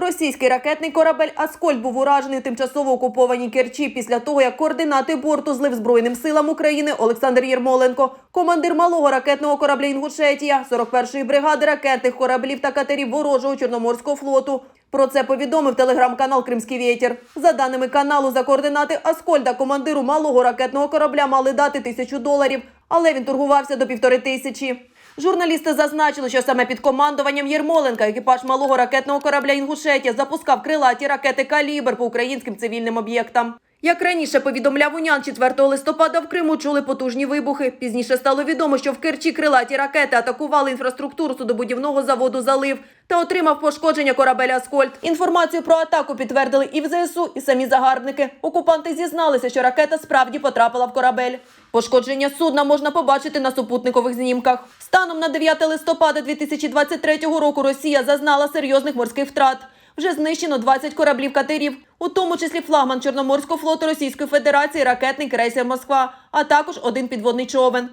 Російський ракетний корабель Аскольд був уражений тимчасово окупованій Керчі після того, як координати борту злив Збройним силам України Олександр Єрмоленко, командир малого ракетного корабля Інгушетія, 41-ї бригади ракетних кораблів та катерів ворожого Чорноморського флоту. Про це повідомив телеграм-канал Кримський вітер. За даними каналу, за координати Аскольда командиру малого ракетного корабля мали дати тисячу доларів, але він торгувався до півтори тисячі. Журналісти зазначили, що саме під командуванням Єрмоленка екіпаж малого ракетного корабля Інгушетія запускав крилаті ракети Калібр по українським цивільним об'єктам. Як раніше повідомляв УНЯН, 4 листопада в Криму чули потужні вибухи. Пізніше стало відомо, що в Керчі крилаті ракети атакували інфраструктуру судобудівного заводу «Залив» та отримав пошкодження корабель «Аскольд». Інформацію про атаку підтвердили і в ЗСУ, і самі загарбники. Окупанти зізналися, що ракета справді потрапила в корабель. Пошкодження судна можна побачити на супутникових знімках. Станом на 9 листопада 2023 року Росія зазнала серйозних морських втрат. Вже знищено 20 кораблів катерів, у тому числі флагман Чорноморського флоту Російської Федерації, ракетний крейсер Москва, а також один підводний човен.